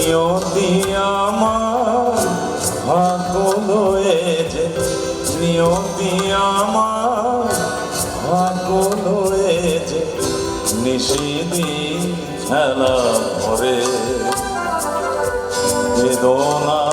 নিয়তি আমার ভাগ্য লয়েছে নিয়তি আমার ভাগ্য লয়েছে নিষিদিন খেলা ভরে বেদনা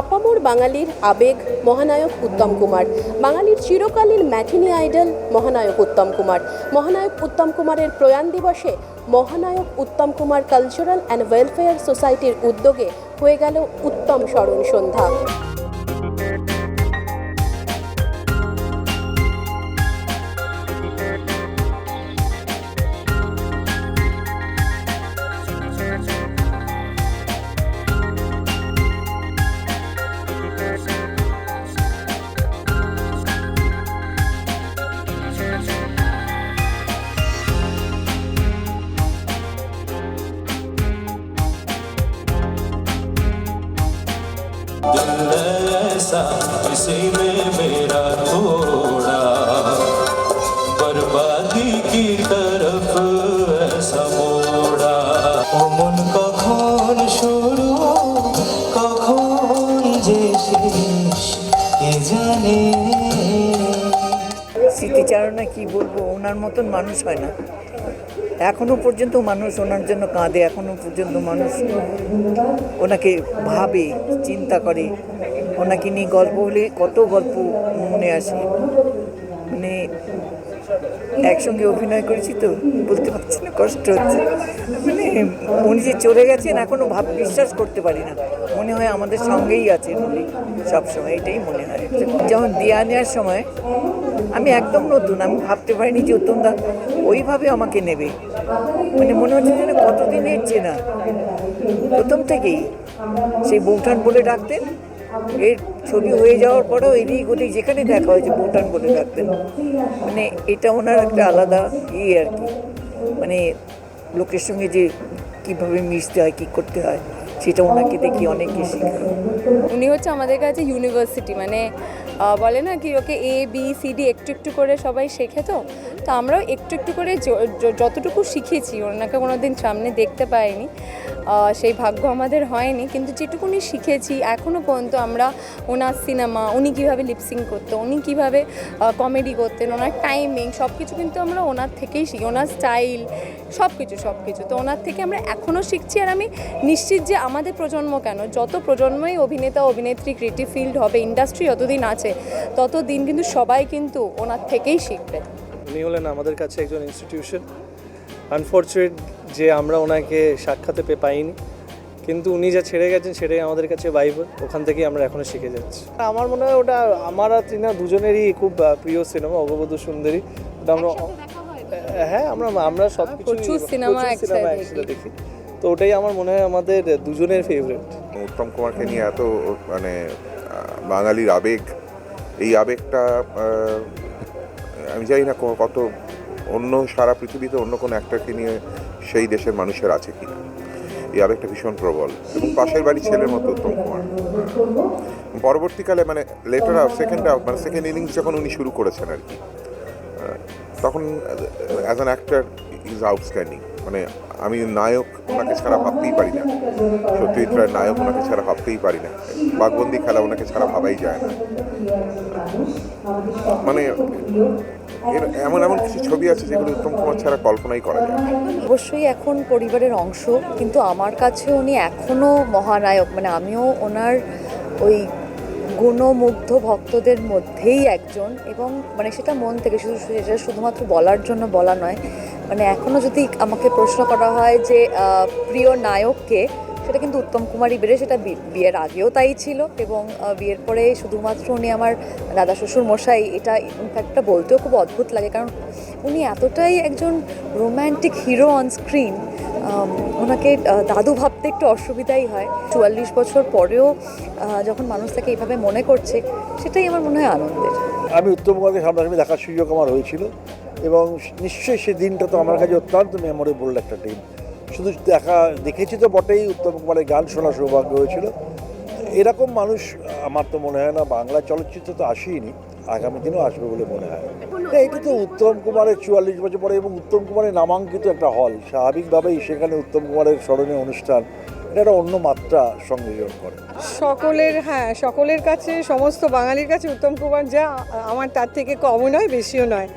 আপামোর বাঙালির আবেগ মহানায়ক উত্তম কুমার। বাঙালির চিরকালীন ম্যাথিনি আইডল মহানায়ক উত্তম কুমার। মহানায়ক উত্তম কুমারের প্রয়াণ দিবসে মহানায়ক Uttam Kumar cultural and welfare সোসাইটির উদ্যোগে হয়ে গেল উত্তম স্মরণ সন্ধ্যা। दिल ऐसा किसी ने मेरा तोड़ा बर्बादी की तरफ ऐसा मोड़ा অমন কখন শুরু কখন যে শেষ কে জানে স্মৃতিচারণা কি বলবো ওনার মতন মানুষ হয় না এখনও পর্যন্ত মানুষ ওনার জন্য কাঁদে, এখনও পর্যন্ত মানুষ ওনাকে ভাবে, চিন্তা করে। ওনাকে নিয়ে গল্প হলে কত গল্প মনে আসে। মানে একসঙ্গে অভিনয় করেছি তো, বলতে পারছি না, কষ্ট হচ্ছে। মানে উনি যে চলে গেছেন, এখনও ভাব বিশ্বাস করতে পারি না। মনে হয় আমাদের সঙ্গেই আছেন উনি। সবসময় এটাই মনে হয়। যেমন দিয়া নেওয়ার সময় আমি একদম নতুন, আমি ভাবতে পারিনি যে উত্তমদা ওইভাবে আমাকে নেবে। মানে মনে হচ্ছে যেন কতদিনের চেনা। প্রথম থেকেই সেই বৌঠান বলে ডাকতেন। এর ছবি হয়ে যাওয়ার পরেও এদিক ওদিক যেখানে দেখা হয়েছে বৌঠান বলে ডাকতেন। মানে এটা ওনার একটা আলাদা ইয়ে আর কি। মানে লোকের সঙ্গে যে কীভাবে মিশতে হয়, কী করতে হয় সেটা ওনাকে দেখি অনেকে শেখা উনি হচ্ছে আমাদের কাছে ইউনিভার্সিটি মানে বলে না কি okay A B C D একটু একটু করে সবাই শেখে তো। তো আমরাও একটু একটু করে যতটুকু শিখেছি, ওনাকে কোনো দিন সামনে দেখতে পাইনি। সেই ভাগ্য আমাদের হয়নি, কিন্তু যেটুকুনি শিখেছি এখনও পর্যন্ত আমরা ওনার সিনেমা উনি কীভাবে লিপসিং করতো, উনি কীভাবে কমেডি করতেন, ওনার টাইমিং সব কিছু কিন্তু আমরা ওনার থেকেই শিখি, ওনার স্টাইল সব কিছু সব কিছু তো ওনার থেকে আমরা এখনও শিখছি, আর আমি নিশ্চিত যে আমাদের প্রজন্ম কেন? যত প্রজন্মই অভিনেতা অভিনেত্রী ক্রিয়েটিভ ফিল্ড হবে ইন্ডাস্ট্রি যতদিন আছে ততদিন কিন্তু সবাই কিন্তু ওনার থেকেই শিখবে। উনি হলেন আমাদের কাছে একজন ইনস্টিটিউশন আনফর্চুনেট যে আমরা ওনাকে সাক্ষাতে পেয়ে পাইনি। কিন্তু উনি যা ছেড়ে গেছেন সেটাই আমাদের কাছে বাইবেল ওখান থেকেই আমরা এখনও শিখে যাচ্ছি। আমার মনে হয় ওটা আমার আর টিনা দুজনেরই খুব প্রিয় সিনেমা অগবধূ সুন্দরী। ওটা আমরা হ্যাঁ? আমরা আমরা সব কিছু একসাথে দেখি। তো ওটাই আমার মনে হয় আমাদের দুজনের ফেভারিট উত্তম কুমারকে নিয়ে এত মানে বাঙালির আবেগ, এই আবেগটা আমি জানি না কত অন্য সারা পৃথিবীতে অন্য কোনো অ্যাক্টরকে নিয়ে সেই দেশের মানুষের আছে কি। এই আবেগটা ভীষণ প্রবল। এবং পাশের বাড়ি ছেলের মতো উত্তম কুমার। পরবর্তীকালে মানে লেটার সেকেন্ড মানে সেকেন্ড ইনিংস যখন উনি শুরু করেছেন আর কি তখন as an actor is outstanding মানে আমি নায়ক ওনাকে ছাড়া ভাবতেই পারি না। সত্যজিৎ নায়ক ওনাকে ছাড়া ভাবতেই পারি না। বাঘবন্দি খেলা ওনাকে ছাড়া ভাবাই যায় না। মানে এর এমন এমন কিছু ছবি আছে যেগুলো উত্তম কুমার ছাড়া কল্পনাই করা যায় অবশ্যই এখন পরিবারের অংশ, কিন্তু আমার কাছে উনি এখনও মহানায়ক। মানে আমিও ওনার ওই গুণমুগ্ধ ভক্তদের মধ্যেই একজন এবং মানে সেটা মন থেকে শুধু সেটা শুধুমাত্র বলার জন্য বলা নয় মানে এখনও যদি আমাকে প্রশ্ন করা হয় যে প্রিয় নায়ককে, সেটা কিন্তু উত্তম কুমারই বেড়ে সেটা বিয়ের আগেও তাই ছিল এবং বিয়ের পরে শুধুমাত্র উনি আমার দাদা শ্বশুর মশাই, এটা ইনফ্যাক্টটা বলতেও খুব অদ্ভুত লাগে। কারণ উনি এতটাই একজন রোম্যান্টিক হিরো অন স্ক্রিন ওনাকে দাদু ভাবতে একটু অসুবিধাই হয়। চুয়াল্লিশ বছর পরেও যখন মানুষ তাকে এইভাবে মনে করছে, সেটাই আমার মনে হয় আনন্দের। আমি উত্তম কুমারকে সামনাসামনি দেখার সুযোগ আমার হয়েছিল। এবং নিশ্চয়ই সেই দিনটা তো আমার কাছে অত্যন্ত মেমোরেবল একটা দিন। শুধু দেখা দেখেছি তো বটেই উত্তম কুমারের গান শোনার সৌভাগ্য হয়েছিল। এরকম মানুষ আমার তো মনে হয় না বাংলা চলচ্চিত্র তো আসেইনি আগামী দিনেও আসবে বলে মনে হয়। না, এটা তো উত্তম কুমারের চুয়াল্লিশ বছর পরে এবং উত্তম কুমারের নামাঙ্কিত একটা হল স্বাভাবিকভাবেই সেখানে উত্তম কুমারের স্মরণীয় অনুষ্ঠান এটা একটা অন্য মাত্রা সংযোজন করে। সকলের হ্যাঁ সকলের কাছে সমস্ত বাঙালির কাছে উত্তম কুমার যা আমার তার থেকে কমও নয় বেশিও নয়।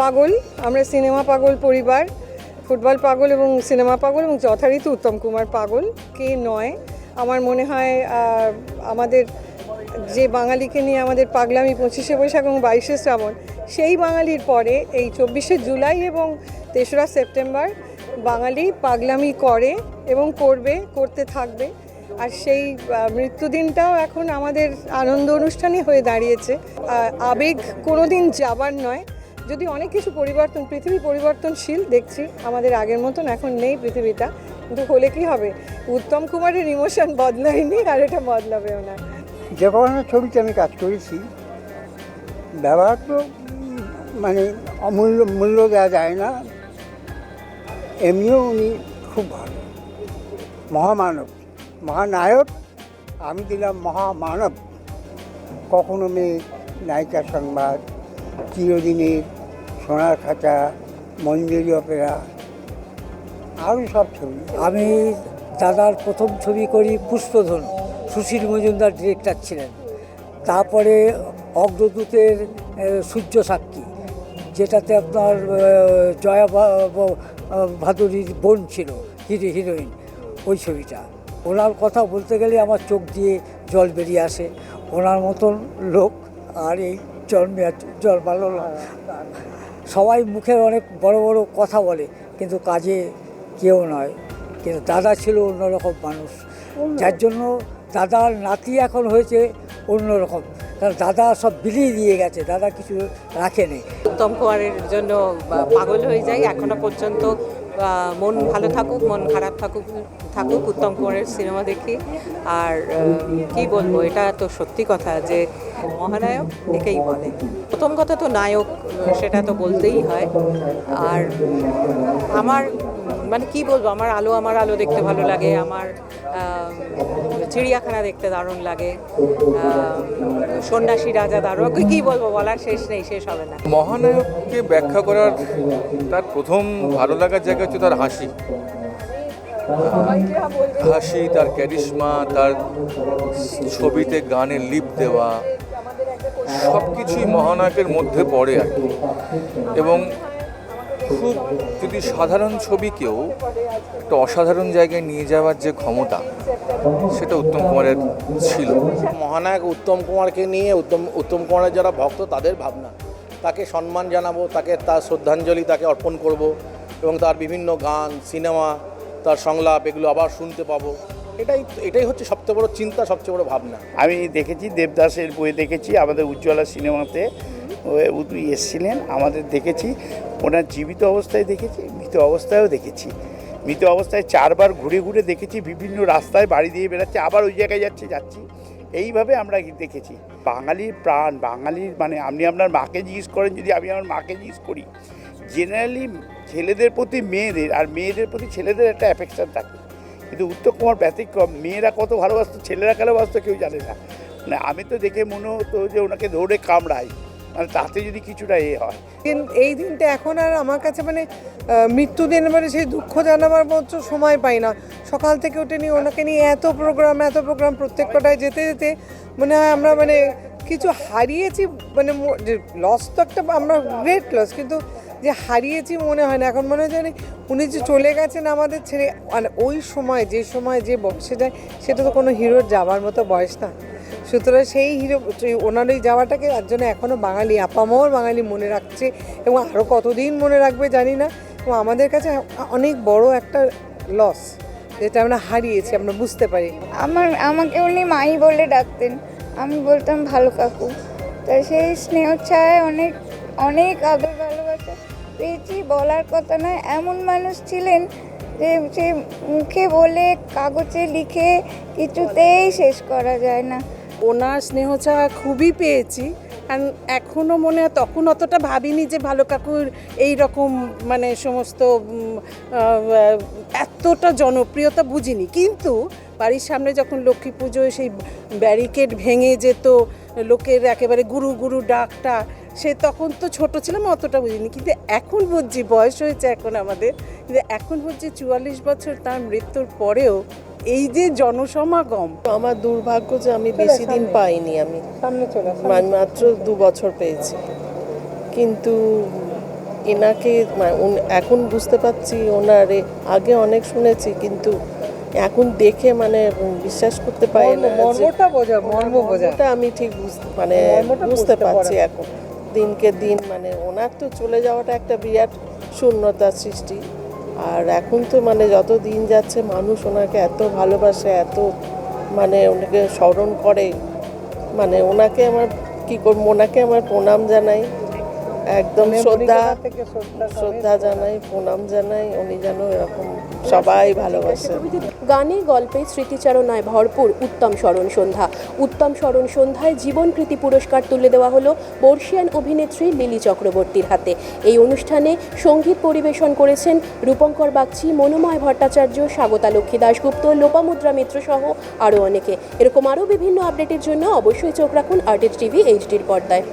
পাগল, আমরা সিনেমা পাগল পরিবার, ফুটবল পাগল এবং সিনেমা পাগল এবং যথারীতি উত্তম কুমার পাগল, কে নয়। আমার মনে হয় আমাদের যে বাঙালিকে নিয়ে আমাদের পাগলামি পঁচিশে বৈশাখ এবং বাইশে শ্রাবণ, সেই বাঙালির পরে এই চব্বিশে জুলাই এবং তেসরা সেপ্টেম্বর বাঙালি পাগলামি করে এবং করবে, করতে থাকবে। আর সেই মৃত্যুদিনটাও এখন আমাদের আনন্দ অনুষ্ঠানই হয়ে দাঁড়িয়েছে। আবেগ কোনো দিন যাবার নয়। যদি অনেক কিছু পরিবর্তন, পৃথিবী পরিবর্তনশীল, দেখছি আমাদের আগের মতন এখন নেই পৃথিবীটা। কিন্তু হলে কি হবে? উত্তম কুমারের ইমোশন বদলায়নি আর এটা বদলাবেও না। যে কোনো ছবিতে আমি কাজ করেছি, ব্যবহার তো মানে অমূল্য, মূল্য দেওয়া যায় না। এমনিও উনি খুব ভালো। মহামানব। মহানায়ক, আমি দিলাম মহামানব। কখনো মেয়ে নায়িকা সংবাদ চিরদিনের সোনার খাঁচা, মঞ্জুরি অপেরা আরও সব ছবি। আমি দাদার প্রথম ছবি করি পুষ্পধন, সুশীল মজুমদার ডিরেক্টর ছিলেন। তারপরে অগ্রদূতের সূর্য সাক্ষী, যেটাতে আপনার জয়া ভাদুরীর বোন ছিল, হিরো, হিরোইন, ওই ছবিটা। ওনার কথা বলতে গেলে আমার চোখ দিয়ে জল বেরিয়ে আসে। ওনার মতন লোক আর এই জন্মে জল ভালো না। সবাই মুখে অনেক বড় বড় কথা বলে কিন্তু কাজে কেউ নয়। কিন্তু দাদা ছিল অন্যরকম মানুষ। যার জন্য দাদার নাতি এখন হয়েছে অন্যরকম। কারণ দাদা সব বিলিয়ে দিয়ে গেছে দাদা কিছু রাখেনি। উত্তম কুমারের জন্য পাগল হয়ে যাই এখনও পর্যন্ত মন ভালো থাকুক মন খারাপ থাকুক থাকুক উত্তম কুমারের সিনেমা দেখি। আর কি বলব এটা তো সত্যি কথা যে মহানায়ক, একেই বলে। প্রথম কথা তো নায়ক, সেটা তো বলতেই হয়। আর আমার মানে কি বলব, আমার আলো আমার আলো দেখতে ভালো লাগে, আমার চিড়িয়াখানা দেখতে দারুণ লাগে সন্ন্যাসী রাজা দারুণ, কি বলব, বলার শেষ নেই, শেষ হবে না। মহানায়ককে ব্যাখ্যা করার তার প্রথম ভালো লাগার জায়গা হচ্ছে তার হাসি। হাসি, তার ক্যারিশমা, তার ছবিতে গানে লিপ দেওয়া সব কিছুই মহানায়কের মধ্যে পড়ে আর এবং খুব যদি সাধারণ ছবিকেও একটা অসাধারণ জায়গায় নিয়ে যাওয়ার যে ক্ষমতা, সেটা উত্তম কুমারের ছিল। মহানায়ক উত্তম কুমারকে নিয়ে উত্তম উত্তম কুমারের যারা ভক্ত, তাদের ভাবনা। তাকে সম্মান জানাব, তাকে তার শ্রদ্ধাঞ্জলি তাকে অর্পণ করব এবং তার বিভিন্ন গান, সিনেমা, তার সংলাপ, এগুলো আবার শুনতে পাবো। এটাই এটাই হচ্ছে সবচেয়ে বড় চিন্তা, সবচেয়ে বড় ভাবনা। আমি দেখেছি, দেবদাসের বই দেখেছি, আমাদের উজ্জ্বলা সিনেমাতে। উনি এসেছিলেন, আমাদের দেখেছি, ওনার জীবিত অবস্থায় দেখেছি, মৃত অবস্থায়ও দেখেছি। মৃত অবস্থায় চারবার ঘুরে ঘুরে দেখেছি, বিভিন্ন রাস্তায় বাড়ি দিয়ে বেড়াচ্ছে, আবার ওই জায়গায় যাচ্ছে, যাচ্ছি। এইভাবে আমরা দেখেছি। বাঙালির প্রাণ, বাঙালির মানে আপনি আপনার মাকে জিজ্ঞেস করেন, যদি আমি আমার মাকে জিজ্ঞেস করি জেনারেলি ছেলেদের প্রতি মেয়েদের, আর মেয়েদের প্রতি ছেলেদের একটা অ্যাফেকশন থাকে। কিন্তু উত্তম কুমার ব্যতিক্রম, মেয়েরা কত ভালোবাসতো, ছেলেরা ভালোবাসতো কেউ জানে না। মানে আমি তো দেখে মনে হতো যে ওনাকে ধরে কামড়াই মানে তাতে যদি কিছুটা এ হয়। এই দিনটা এখন আর আমার কাছে মানে মৃত্যুদিন মানে সেই দুঃখ জানাবার মতো সময় পাই না। সকাল থেকে উঠে নিয়ে ওনাকে নিয়ে এত প্রোগ্রাম এত প্রোগ্রাম প্রত্যেক কটায় যেতে যেতে মনে হয় আমরা মানে কিছু হারিয়েছি মানে লস তো একটা, আমরা গ্রেট লস কিন্তু যে হারিয়েছি মনে হয় না। এখন মনে হয় উনি যে চলে গেছেন আমাদের ছেড়ে মানে ওই সময়, যে সময় যে বয়সে যায়, সেটা তো কোনো হিরোর যাওয়ার মতো বয়স না। সুতরাং সেই হিরো ওনার ওই যাওয়াটাকে তার জন্য এখনও বাঙালি আপামাও বাঙালি মনে রাখছে এবং আরও কতদিন মনে রাখবে জানি না। এবং আমাদের কাছে অনেক বড় একটা লস যেটা আমরা হারিয়েছি, আমরা বুঝতে পারি। আমার, আমাকে উনি মাই বলে ডাকতেন। আমি বলতাম, ভালো কাকু। তা সেই স্নেহ ছায় অনেক অনেক ভালোবাসা পেয়েছি, বলার কথা নয়। এমন মানুষ ছিলেন যে সে মুখে বলে, কাগজে লিখে কিছুতেই শেষ করা যায় না। ওনার স্নেহ ছাড়া খুবই পেয়েছি। কারণ এখনও মনে হয় তখন অতটা ভাবিনি যে, ভালো কাকুর এই রকম মানে সমস্ত এতটা জনপ্রিয়তা বুঝিনি। কিন্তু বাড়ির সামনে যখন লক্ষ্মী পুজোয় সেই ব্যারিকেড ভেঙে যেত, লোকের একেবারে গুরু গুরু ডাকটা সে তখন তো ছোট ছিলাম অতটা বুঝিনি। কিন্তু এখন বুঝছি বয়স হয়েছে এখন আমাদের কিন্তু এখন বুঝছি চুয়াল্লিশ বছর তার মৃত্যুর পরেও এই যে জনসমাগম। আমার দুর্ভাগ্য যে আমি বেশি দিন পাইনি আমি। মাত্র দু বছর পেয়েছি। কিন্তু এনাকে এখন বুঝতে পারছি ওনার আগে অনেক শুনেছি কিন্তু এখন দেখে মানে বিশ্বাস করতে পারি না মর্মটা বোঝা মর্ম বোঝা। আমি ঠিক মানে বুঝতে বুঝতে পারছি এখন। দিনকে দিন মানে ওনার তো চলে যাওয়াটা একটা বিরাট শূন্যতার সৃষ্টি। আর এখন তো মানে যত দিন যাচ্ছে মানুষ ওনাকে এত ভালোবাসে এত মানে ওনাকে স্মরণ করে। মানে ওনাকে আমার কি করব ওনাকে আমার প্রণাম জানাই। একদম শ্রদ্ধা থেকে শ্রদ্ধা শ্রদ্ধা জানাই প্রণাম জানাই উনি যেন এরকম সবাই ভালোবাসেন গানে, গল্পে স্মৃতিচারণায় ভরপুর উত্তম স্মরণ সন্ধ্যা। উত্তম স্মরণ সন্ধ্যায় জীবনকৃতি পুরস্কার তুলে দেওয়া হলো বর্ষিয়ান অভিনেত্রী লিলি চক্রবর্তীর হাতে। এই অনুষ্ঠানে সংগীত পরিবেশন করেছেন রূপঙ্কর বাগচি, মনোময় ভট্টাচার্য, স্বাগতা লক্ষ্মী দাশগুপ্ত, লোপামুদ্রা মিত্র সহ আরও অনেকে। এরকম আরও বিভিন্ন আপডেটের জন্য অবশ্যই চোখ রাখুন আর্টিস্ট টিভি এইচডির পর্দায়।